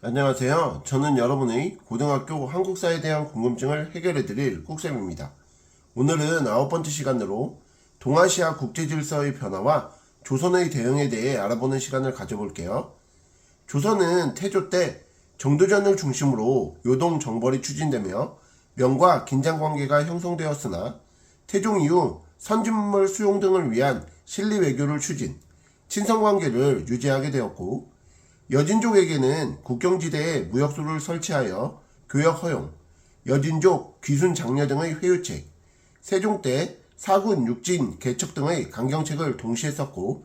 안녕하세요. 저는 여러분의 고등학교 한국사에 대한 궁금증을 해결해 드릴 꾹쌤입니다. 오늘은 아홉 번째 시간으로 동아시아 국제 질서의 변화와 조선의 대응에 대해 알아보는 시간을 가져볼게요. 조선은 태조 때 정도전을 중심으로 요동 정벌이 추진되며 명과 긴장 관계가 형성되었으나 태종 이후 선진물 수용 등을 위한 실리 외교를 추진, 친선 관계를 유지하게 되었고 여진족에게는 국경지대에 무역소를 설치하여 교역 허용, 여진족 귀순 장려 등의 회유책, 세종 때 사군 육진 개척 등의 강경책을 동시에 썼고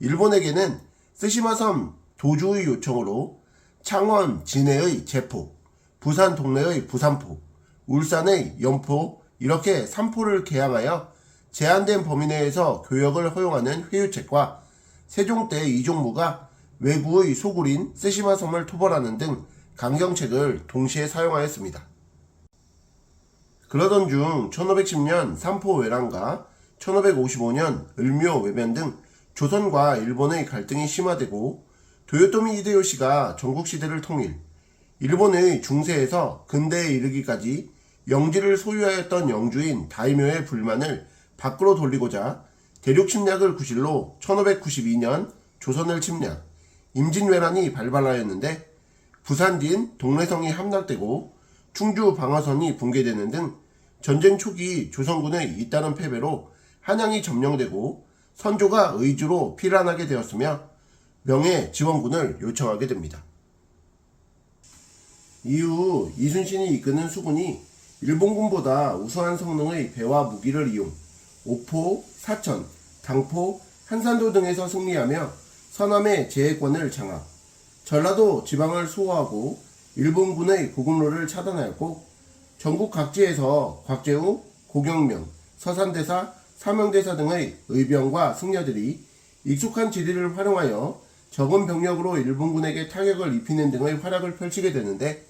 일본에게는 쓰시마섬 도주의 요청으로 창원 진해의 제포, 부산 동래의 부산포, 울산의 연포 이렇게 3포를 개항하여 제한된 범위 내에서 교역을 허용하는 회유책과 세종 때 이종무가 외구의 소굴인 쓰시마 섬을 토벌하는 등 강경책을 동시에 사용하였습니다. 그러던 중 1510년 삼포 외란과 1555년 을묘 외변 등 조선과 일본의 갈등이 심화되고 도요토미 히데요시가 전국시대를 통일, 일본의 중세에서 근대에 이르기까지 영지를 소유하였던 영주인 다이묘의 불만을 밖으로 돌리고자 대륙 침략을 구실로 1592년 조선을 침략, 임진왜란이 발발하였는데 부산진 동래성이 함락되고 충주 방어선이 붕괴되는 등 전쟁 초기 조선군의 잇따른 패배로 한양이 점령되고 선조가 의주로 피란하게 되었으며 명예 지원군을 요청하게 됩니다. 이후 이순신이 이끄는 수군이 일본군보다 우수한 성능의 배와 무기를 이용 옥포, 사천, 당포, 한산도 등에서 승리하며 서남의 제해권을 장악, 전라도 지방을 수호하고 일본군의 보급로를 차단하였고 전국 각지에서 곽재우, 고경명, 서산대사, 사명대사 등의 의병과 승려들이 익숙한 지리를 활용하여 적은 병력으로 일본군에게 타격을 입히는 등의 활약을 펼치게 되는데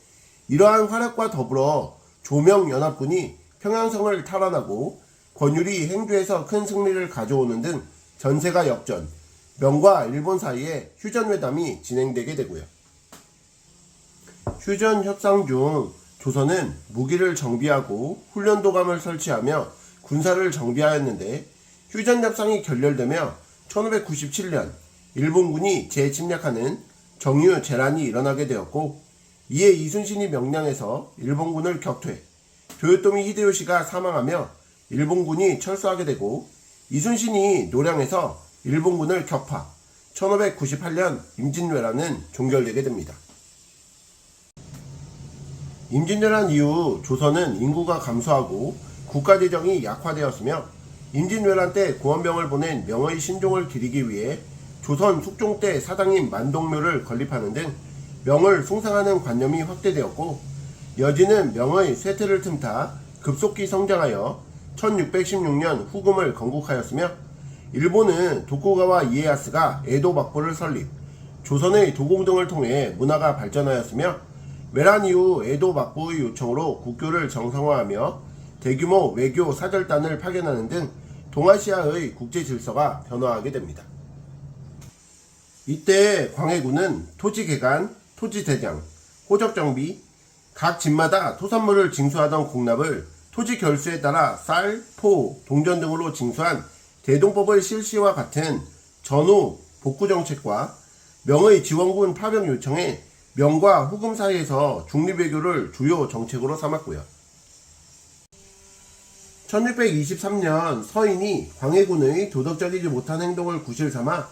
이러한 활약과 더불어 조명연합군이 평양성을 탈환하고 권율이 행주에서 큰 승리를 가져오는 등 전세가 역전, 명과 일본 사이에 휴전회담이 진행되게 되고요. 휴전 협상 중 조선은 무기를 정비하고 훈련도감을 설치하며 군사를 정비하였는데 휴전 협상이 결렬되며 1597년 일본군이 재침략하는 정유 재란이 일어나게 되었고 이에 이순신이 명량해서 일본군을 격퇴, 도요토미 히데요시가 사망하며 일본군이 철수하게 되고 이순신이 노량에서 일본군을 격파, 1598년 임진왜란은 종결되게 됩니다. 임진왜란 이후 조선은 인구가 감소하고 국가재정이 약화되었으며 임진왜란 때 고원병을 보낸 명의 신종을 기리기 위해 조선 숙종 때 사당인 만동묘를 건립하는 등 명을 숭상하는 관념이 확대되었고 여진은 명의 쇠퇴를 틈타 급속히 성장하여 1616년 후금을 건국하였으며 일본은 도쿠가와 이에야스가 에도 막부를 설립, 조선의 도공 등을 통해 문화가 발전하였으며 외란 이후 에도 막부의 요청으로 국교를 정상화하며 대규모 외교 사절단을 파견하는 등 동아시아의 국제 질서가 변화하게 됩니다. 이때 광해군은 토지 개간, 토지 대장, 호적 정비, 각 집마다 토산물을 징수하던 공납을 토지 결수에 따라 쌀, 포, 동전 등으로 징수한 대동법의 실시와 같은 전후 복구 정책과 명의 지원군 파병 요청에 명과 후금 사이에서 중립외교를 주요 정책으로 삼았고요. 1623년 서인이 광해군의 도덕적이지 못한 행동을 구실 삼아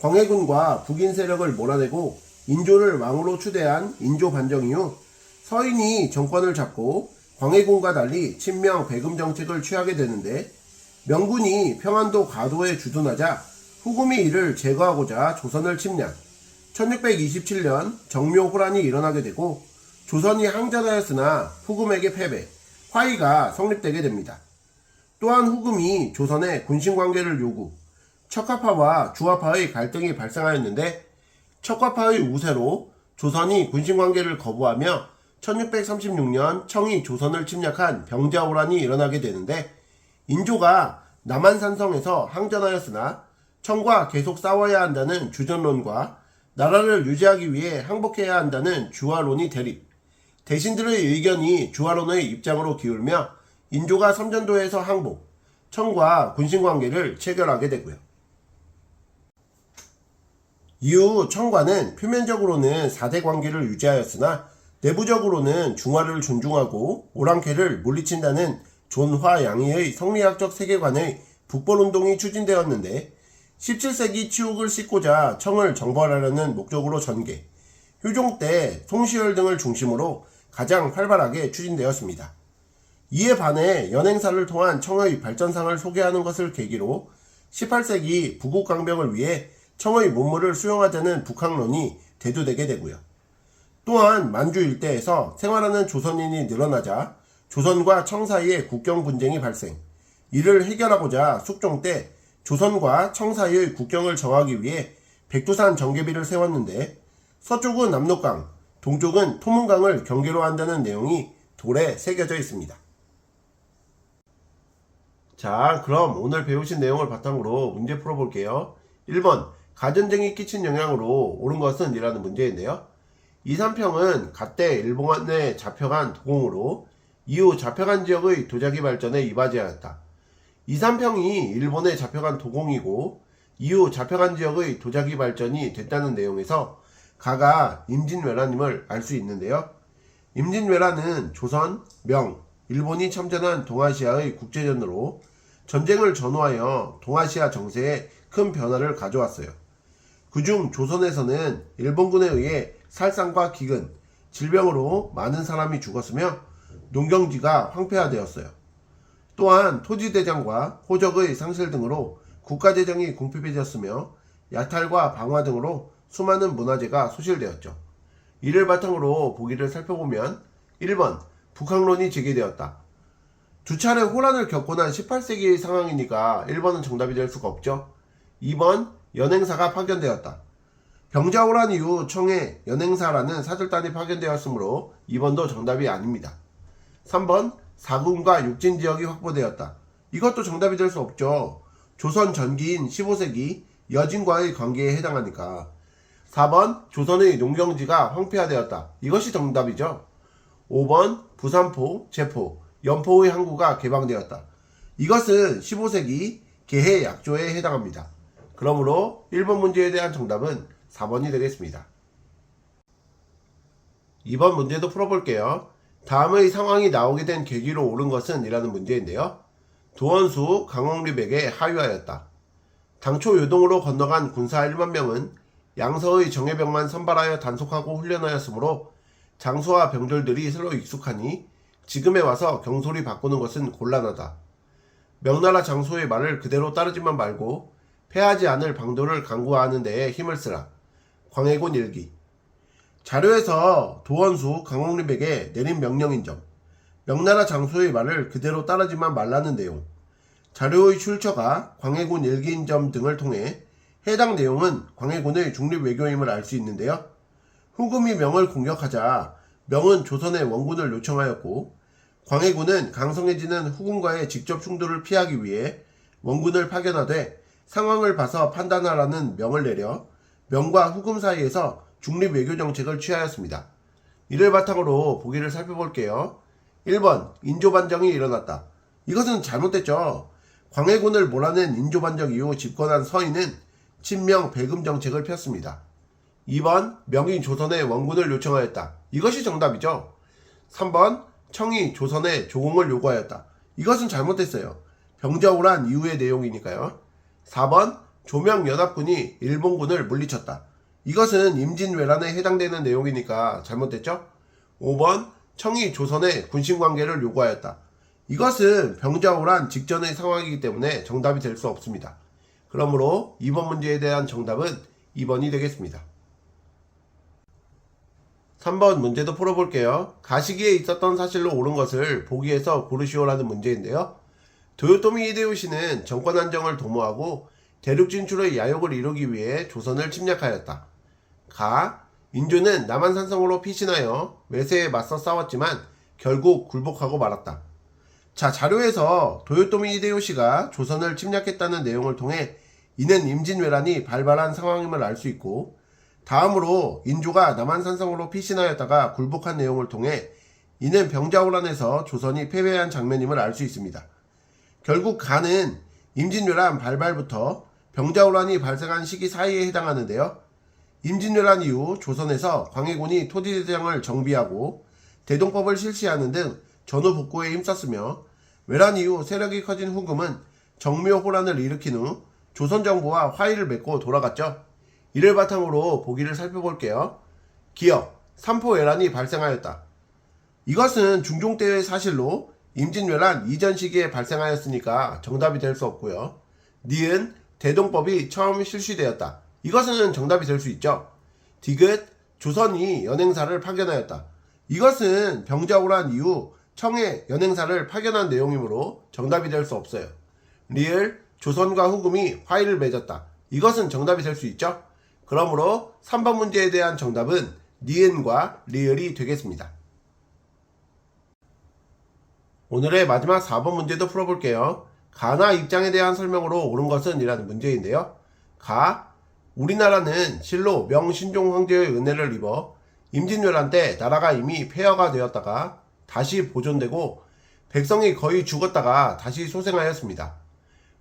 광해군과 북인 세력을 몰아내고 인조를 왕으로 추대한 인조 반정 이후 서인이 정권을 잡고 광해군과 달리 친명 배금 정책을 취하게 되는데 명군이 평안도 가도에 주둔하자 후금이 이를 제거하고자 조선을 침략 1627년 정묘호란이 일어나게 되고 조선이 항전하였으나 후금에게 패배 화의가 성립되게 됩니다. 또한 후금이 조선에 군신 관계를 요구 척화파와 주화파의 갈등이 발생하였는데 척화파의 우세로 조선이 군신 관계를 거부하며 1636년 청이 조선을 침략한 병자호란이 일어나게 되는데 인조가 남한산성에서 항전하였으나 청과 계속 싸워야 한다는 주전론과 나라를 유지하기 위해 항복해야 한다는 주화론이 대립. 대신들의 의견이 주화론의 입장으로 기울며 인조가 삼전도에서 항복, 청과 군신 관계를 체결하게 되고요. 이후 청과는 표면적으로는 4대 관계를 유지하였으나 내부적으로는 중화를 존중하고 오랑캐를 물리친다는 존화 양의의 성리학적 세계관의 북벌 운동이 추진되었는데 17세기 치욕을 씻고자 청을 정벌하려는 목적으로 전개, 효종 때 송시열 등을 중심으로 가장 활발하게 추진되었습니다. 이에 반해 연행사를 통한 청의 발전상을 소개하는 것을 계기로 18세기 부국 강병을 위해 청의 문물을 수용하자는 북학론이 대두되게 되고요. 또한 만주 일대에서 생활하는 조선인이 늘어나자 조선과 청 사이의 국경 분쟁이 발생. 이를 해결하고자 숙종 때 조선과 청 사이의 국경을 정하기 위해 백두산 정계비를 세웠는데 서쪽은 압록강, 동쪽은 토문강을 경계로 한다는 내용이 돌에 새겨져 있습니다. 자, 그럼 오늘 배우신 내용을 바탕으로 문제 풀어볼게요. 1번, 가전쟁이 끼친 영향으로 옳은 것은 이라는 문제인데요. 이삼평은 갓대 일본에 잡혀간 도공으로 이후 잡혀간 지역의 도자기 발전에 이바지하였다. 이삼평이 일본에 잡혀간 도공이고 이후 잡혀간 지역의 도자기 발전이 됐다는 내용에서 가가 임진왜란임을 알 수 있는데요. 임진왜란은 조선, 명, 일본이 참전한 동아시아의 국제전으로 전쟁을 전후하여 동아시아 정세에 큰 변화를 가져왔어요. 그중 조선에서는 일본군에 의해 살상과 기근, 질병으로 많은 사람이 죽었으며 농경지가 황폐화되었어요. 또한 토지대장과 호적의 상실 등으로 국가재정이 궁핍해졌으며 약탈과 방화 등으로 수많은 문화재가 소실되었죠. 이를 바탕으로 보기를 살펴보면 1번 북한론이 제기되었다. 두 차례 호란을 겪고 난 18세기의 상황이니까 1번은 정답이 될 수가 없죠. 2번 연행사가 파견되었다. 병자호란 이후 청에 연행사라는 사절단이 파견되었으므로 2번도 정답이 아닙니다. 3번 사군과 육진 지역이 확보되었다. 이것도 정답이 될 수 없죠. 조선 전기인 15세기 여진과의 관계에 해당하니까. 4번 조선의 농경지가 황폐화되었다. 이것이 정답이죠. 5번 부산포, 제포, 연포의 항구가 개방되었다. 이것은 15세기 개해 약조에 해당합니다. 그러므로 1번 문제에 대한 정답은 4번이 되겠습니다. 2번 문제도 풀어볼게요. 다음의 상황이 나오게 된 계기로 옳은 것은 이라는 문제인데요. 도원수 강홍립에게 하유하였다. 당초 요동으로 건너간 군사 1만 명은 양서의 정예병만 선발하여 단속하고 훈련하였으므로 장수와 병들들이 서로 익숙하니 지금에 와서 경솔이 바꾸는 것은 곤란하다. 명나라 장수의 말을 그대로 따르지만 말고 패하지 않을 방도를 강구하는 데에 힘을 쓰라. 광해군 일기 자료에서 도원수 강홍립에게 내린 명령인 점 명나라 장수의 말을 그대로 따르지만 말라는 내용 자료의 출처가 광해군 일기인 점 등을 통해 해당 내용은 광해군의 중립 외교임을 알 수 있는데요. 후금이 명을 공격하자 명은 조선의 원군을 요청하였고 광해군은 강성해지는 후금과의 직접 충돌을 피하기 위해 원군을 파견하되 상황을 봐서 판단하라는 명을 내려 명과 후금 사이에서 중립 외교 정책을 취하였습니다. 이를 바탕으로 보기를 살펴볼게요. 1번 인조반정이 일어났다. 이것은 잘못됐죠. 광해군을 몰아낸 인조반정 이후 집권한 서인은 친명 배금 정책을 폈습니다. 2번 명이 조선에 원군을 요청하였다. 이것이 정답이죠. 3번 청이 조선에 조공을 요구하였다. 이것은 잘못됐어요. 병자호란 이후의 내용이니까요. 4번 조명연합군이 일본군을 물리쳤다. 이것은 임진왜란에 해당되는 내용이니까 잘못됐죠? 5번 청이 조선의 군신관계를 요구하였다. 이것은 병자호란 직전의 상황이기 때문에 정답이 될 수 없습니다. 그러므로 2번 문제에 대한 정답은 2번이 되겠습니다. 3번 문제도 풀어볼게요. 가시기에 있었던 사실로 옳은 것을 보기에서 고르시오라는 문제인데요. 도요토미 히데요시는 정권 안정을 도모하고 대륙 진출의 야욕을 이루기 위해 조선을 침략하였다. 가. 인조는 남한산성으로 피신하여 외세에 맞서 싸웠지만 결국 굴복하고 말았다. 자, 자료에서 도요토미 히데요시가 조선을 침략했다는 내용을 통해 이는 임진왜란이 발발한 상황임을 알 수 있고 다음으로 인조가 남한산성으로 피신하였다가 굴복한 내용을 통해 이는 병자호란에서 조선이 패배한 장면임을 알 수 있습니다. 결국 간은 임진왜란 발발부터 병자호란이 발생한 시기 사이에 해당하는데요. 임진왜란 이후 조선에서 광해군이 토지대장을 정비하고 대동법을 실시하는 등 전후 복구에 힘썼으며 외란 이후 세력이 커진 후금은 정묘 호란을 일으킨 후 조선 정부와 화의를 맺고 돌아갔죠. 이를 바탕으로 보기를 살펴볼게요. 기억, 삼포외란이 발생하였다. 이것은 중종 때의 사실로 임진왜란 이전 시기에 발생하였으니까 정답이 될 수 없고요. 니은 대동법이 처음 실시되었다. 이것은 정답이 될 수 있죠. 디귿 조선이 연행사를 파견하였다. 이것은 병자호란 이후 청해 연행사를 파견한 내용이므로 정답이 될 수 없어요. 리을 조선과 후금이 화의를 맺었다. 이것은 정답이 될 수 있죠. 그러므로 3번 문제에 대한 정답은 니은과 리을이 되겠습니다. 오늘의 마지막 4번 문제도 풀어볼게요. 가나 입장에 대한 설명으로 옳은 것은 이라는 문제인데요. 가, 우리나라는 실로 명신종 황제의 은혜를 입어 임진왜란 때 나라가 이미 폐허가 되었다가 다시 보존되고 백성이 거의 죽었다가 다시 소생하였습니다.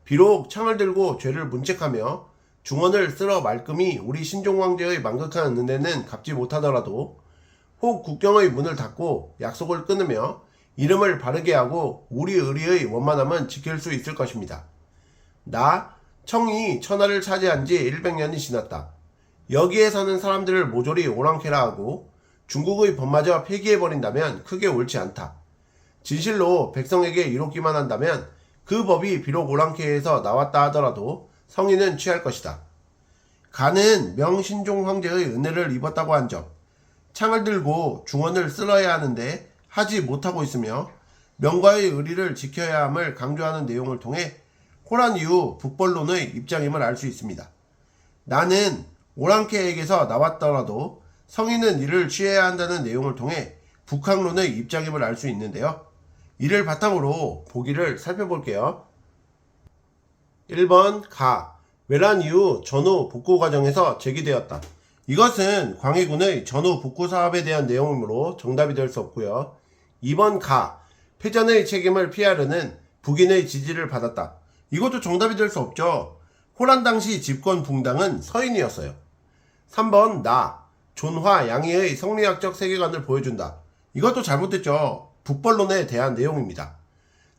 비록 창을 들고 죄를 문책하며 중원을 쓸어 말끔히 우리 신종 황제의 망극한 은혜는 갚지 못하더라도 혹 국경의 문을 닫고 약속을 끊으며 이름을 바르게 하고 우리 의리의 원만함은 지킬 수 있을 것입니다. 나 청이 천하를 차지한 지 100년이 지났다. 여기에 사는 사람들을 모조리 오랑캐라 하고 중국의 법마저 폐기해버린다면 크게 옳지 않다. 진실로 백성에게 이롭기만 한다면 그 법이 비록 오랑캐에서 나왔다 하더라도 성인은 취할 것이다. 간은 명신종 황제의 은혜를 입었다고 한 점, 창을 들고 중원을 쓸어야 하는데 하지 못하고 있으며 명과의 의리를 지켜야 함을 강조하는 내용을 통해 호란 이후 북벌론의 입장임을 알 수 있습니다. 나는 오랑캐에게서 나왔더라도 성인은 이를 취해야 한다는 내용을 통해 북학론의 입장임을 알 수 있는데요. 이를 바탕으로 보기를 살펴볼게요. 1번 가 외란 이후 전후 복구 과정에서 제기되었다. 이것은 광해군의 전후 복구 사업에 대한 내용이므로 정답이 될 수 없고요. 2번 가 패전의 책임을 피하려는 북인의 지지를 받았다. 이것도 정답이 될 수 없죠. 호란 당시 집권 붕당은 서인이었어요. 3번 나 존화 양의의 성리학적 세계관을 보여준다. 이것도 잘못됐죠. 북벌론에 대한 내용입니다.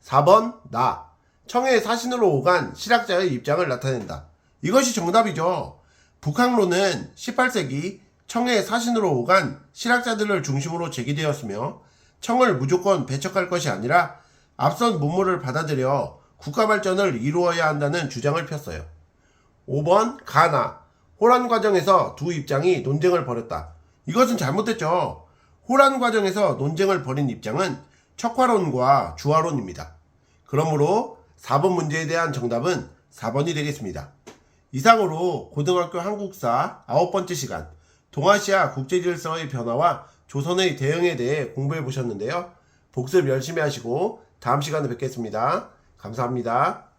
4번 나 청해 사신으로 오간 실학자의 입장을 나타낸다. 이것이 정답이죠. 북학론은 18세기 청해 사신으로 오간 실학자들을 중심으로 제기되었으며 청을 무조건 배척할 것이 아니라 앞선 문물을 받아들여 국가 발전을 이루어야 한다는 주장을 폈어요. 5번 가나 호란 과정에서 두 입장이 논쟁을 벌였다. 이것은 잘못됐죠. 호란 과정에서 논쟁을 벌인 입장은 척화론과 주화론입니다. 그러므로 4번 문제에 대한 정답은 4번이 되겠습니다. 이상으로 고등학교 한국사 아홉 번째 시간 동아시아 국제질서의 변화와 조선의 대응에 대해 공부해 보셨는데요. 복습 열심히 하시고 다음 시간에 뵙겠습니다. 감사합니다.